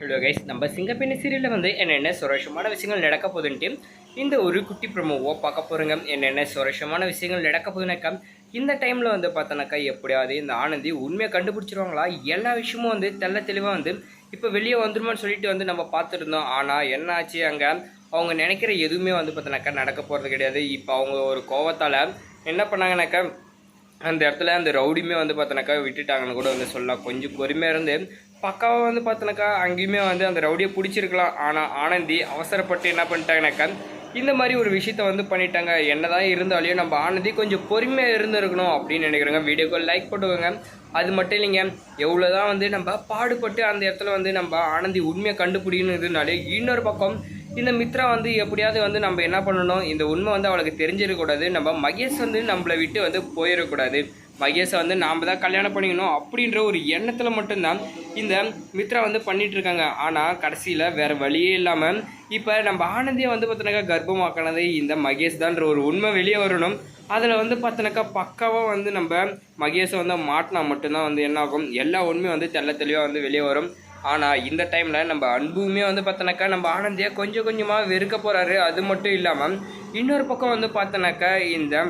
Hello guys நம்ம சிங்கப்பெண்ணி சீரியலில் வந்து என்னென்ன சுரேஷமான விஷயங்கள் நடக்க போகுதுன்ட்டு இந்த ஒரு குட்டி ப்ரமோவோ பார்க்க போகிறோங்க என்னென்ன சுரேஷமான விஷயங்கள் நடக்க போகுதுனாக்கா இந்த டைமில் வந்து பார்த்தோன்னாக்கா எப்படியாவது இந்த ஆனந்தி உண்மையை கண்டுபிடிச்சிருவாங்களா? எல்லா விஷயமும் வந்து தெல்ல தெளிவாக வந்து இப்போ வெளியே வந்துருமான்னு சொல்லிட்டு வந்து நம்ம பார்த்துருந்தோம். ஆனால் என்ன ஆச்சு அங்கே? அவங்க நினைக்கிற எதுவுமே வந்து பார்த்தோன்னாக்கா நடக்க போகிறது கிடையாது. இப்போ அவங்க ஒரு கோவத்தால் என்ன பண்ணாங்கனாக்கா அந்த இடத்துல அந்த ரவுடியுமே வந்து பார்த்தோன்னாக்கா விட்டுட்டாங்கன்னு கூட வந்து சொல்லலாம். கொஞ்சம் பொறுமையாக இருந்து பக்காவாக வந்து பார்த்தோன்னாக்கா அங்கேயுமே வந்து அந்த ரவுடியை பிடிச்சிருக்கலாம். ஆனால் ஆனந்தி அவசரப்பட்டு என்ன பண்ணிட்டாங்கனாக்கா இந்த மாதிரி ஒரு விஷயத்த வந்து பண்ணிட்டாங்க. என்னதான் இருந்தாலையும் நம்ம ஆனந்தி கொஞ்சம் பொறுமையாக இருந்திருக்கணும் அப்படின்னு நினைக்கிறோங்க. வீடியோக்கு லைக் போட்டுக்கோங்க. அது மட்டும் இல்லைங்க எவ்வளோதான் வந்து நம்ம பாடுபட்டு அந்த இடத்துல வந்து நம்ம ஆனந்தி உண்மையை கண்டுபிடிக்கணும் இருந்தாலே இன்னொரு பக்கம் இந்த மித்ரா வந்து எப்படியாவது வந்து நம்ம என்ன பண்ணணும்? இந்த உண்மை வந்து அவளுக்கு தெரிஞ்சிடக்கூடாது. நம்ம மகேஷ் வந்து நம்மளை விட்டு வந்து போயிடக்கூடாது. மகேஷை வந்து நாம் தான் கல்யாணம் பண்ணிக்கணும் அப்படின்ற ஒரு எண்ணத்தில் மட்டும்தான் இந்த மித்ரா வந்து பண்ணிகிட்ருக்காங்க இருக்காங்க ஆனால் கடைசியில் வேறு வழியே இல்லாமல் இப்போ நம்ம ஆனந்தியை வந்து பார்த்தினாக்கா கர்ப்பமாக்கினது இந்த மகேஷ் தான்ற ஒரு உண்மை வெளியே வரணும். அதில் வந்து பார்த்தினாக்கா பக்காவாக வந்து நம்ம மகேஷை வந்து மாட்டினா மட்டும்தான் வந்து என்ன ஆகும்? எல்லா உண்மையும் வந்து தெள்ள தெளிவாக வந்து வெளியே வரும். ஆனால் இந்த டைமில் நம்ம அன்புமே வந்து பார்த்தோன்னாக்கா நம்ம ஆனந்தியை கொஞ்சம் கொஞ்சமாக வெறுக்க போகிறாரு அது மட்டும் இல்லாமல் இன்னொரு பக்கம் வந்து பார்த்தோன்னாக்கா இந்த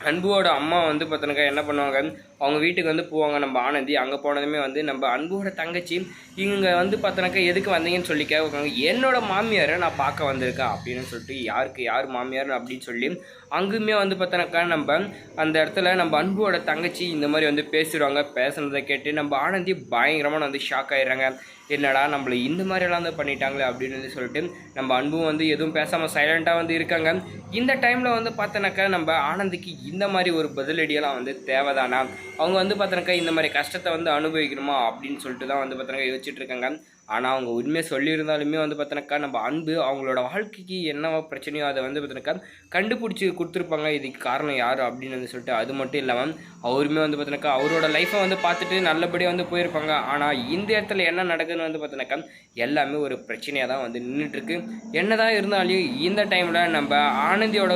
அன்புவோட அம்மா வந்து பார்த்தோன்னாக்கா என்ன பண்ணுவாங்க? அவங்க வீட்டுக்கு வந்து போவாங்க. நம்ம ஆனந்தி அங்கே போனதுமே வந்து நம்ம அன்புவோட தங்கச்சி இங்கே வந்து பார்த்தோன்னாக்கா எதுக்கு வந்தீங்கன்னு சொல்லி கேட்குறாங்க என்னோட மாமியாரை நான் பார்க்க வந்திருக்கேன் அப்படின்னு சொல்லிட்டு யாருக்கு யார் மாமியார் அப்படின்னு சொல்லி அங்குமே வந்து பார்த்தோன்னாக்கா நம்ம அந்த இடத்துல நம்ம அன்புவோட தங்கச்சி இந்த மாதிரி வந்து பேசிடுவாங்க. பேசுனதை கேட்டு நம்ம ஆனந்தி பயங்கரமாக வந்து ஷாக் ஆயிடுறாங்க. என்னடா நம்மளை இந்த மாதிரியெல்லாம் வந்து பண்ணிட்டாங்களே அப்படின்னு வந்து சொல்லிட்டு நம்ம அன்பும் வந்து எதுவும் பேசாமல் சைலண்ட்டாக வந்து இருக்காங்க. இந்த டைமில் வந்து பார்த்தனாக்கா நம்ம ஆனந்திக்கு இந்த மாதிரி ஒரு பதிலடியெல்லாம் வந்து தேவைதானா? அவங்க வந்து பார்த்தனாக்கா இந்த மாதிரி கஷ்டத்தை வந்து அனுபவிக்கணுமா அப்படின்னு சொல்லிட்டு தான் வந்து பார்த்தனாக்கா யோசிச்சுட்டு இருக்காங்க. ஆனால் அவங்க உண்மையை சொல்லியிருந்தாலுமே வந்து பார்த்தினாக்கா நம்ம அன்பு அவங்களோட வாழ்க்கைக்கு என்ன பிரச்சனையோ அதை வந்து பார்த்தினாக்கா கண்டுபிடிச்சி கொடுத்துருப்பாங்க. இதுக்கு காரணம் யார் அப்படின்னு வந்து சொல்லிட்டு அது மட்டும் இல்லாமல் அவருமே வந்து பார்த்தினாக்கா அவரோட லைஃப்பை வந்து பார்த்துட்டு நல்லபடியாக வந்து போயிருப்பாங்க. ஆனால் இந்த இடத்துல என்ன நடக்குதுன்னு வந்து பார்த்தினாக்கா எல்லாமே ஒரு பிரச்சனையாக தான் வந்து நின்றுட்டுருக்கு என்ன தான் இருந்தாலும் இந்த டைமில் நம்ம ஆனந்தியோட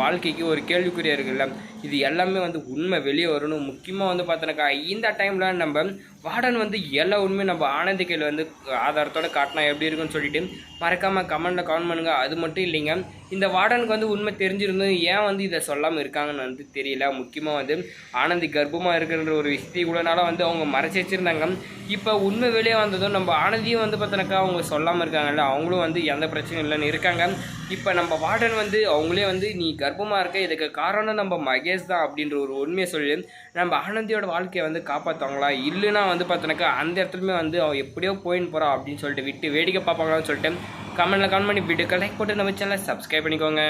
வாழ்க்கைக்கு ஒரு கேள்விக்குறியாக இருக்குல்ல? இது எல்லாமே வந்து உண்மை வெளியே வரணும். முக்கியமாக வந்து பார்த்தோன்னாக்கா இந்த டைமில் நம்ம வார்டன் வந்து எல்லா உண்மையும் நம்ம ஆனந்தி கையில் வந்து ஆதாரத்தோட காட்டினா எப்படி இருக்குன்னு சொல்லிட்டு மறக்காமல் கமெண்ட்டில் கமெண்ட் பண்ணுங்கள் அது மட்டும் இல்லைங்க. இந்த வார்டனுக்கு வந்து உண்மை தெரிஞ்சிருந்தும் ஏன் வந்து இதை சொல்லாமல் இருக்காங்கன்னு வந்து தெரியல. முக்கியமாக வந்து ஆனந்தி கர்ப்பமாக இருக்கிற ஒரு விஷயத்தை கூடனால வந்து அவங்க மறைச்சி வச்சுருந்தாங்க. இப்போ உண்மை வெளியே வந்ததும் நம்ம ஆனந்தியும் வந்து பார்த்தோன்னாக்கா அவங்க சொல்லாமல் இருக்காங்கல்ல அவங்களும் வந்து எந்த பிரச்சனையும் இல்லைன்னு இருக்காங்க. இப்போ நம்ம வார்டன் வந்து அவங்களே வந்து நீ கர்ப்பமாக இருக்க இதுக்கு காரணம் நம்ம மகேஷ் தான் அப்படின்ற ஒரு உண்மையை சொல்லி நம்ம ஆனந்தியோட வாழ்க்கையை வந்து காப்பாற்றுவாங்களா இல்லைன்னா வந்து பார்த்தோன்னாக்கா அந்த இடத்துலையுமே வந்து அவன் எப்படியோ போயின்னு போகிறான் அப்படின்னு சொல்லிட்டு விட்டு வேடிக்கை பார்ப்பாங்களான்னு சொல்லிட்டு கமெண்ட்டில் கமெண்ட் பண்ணி வீடியோக்கு லைக் போட்டு நம்ம சேனலை சப்ஸ்கிரைப் பண்ணிக்கோங்க.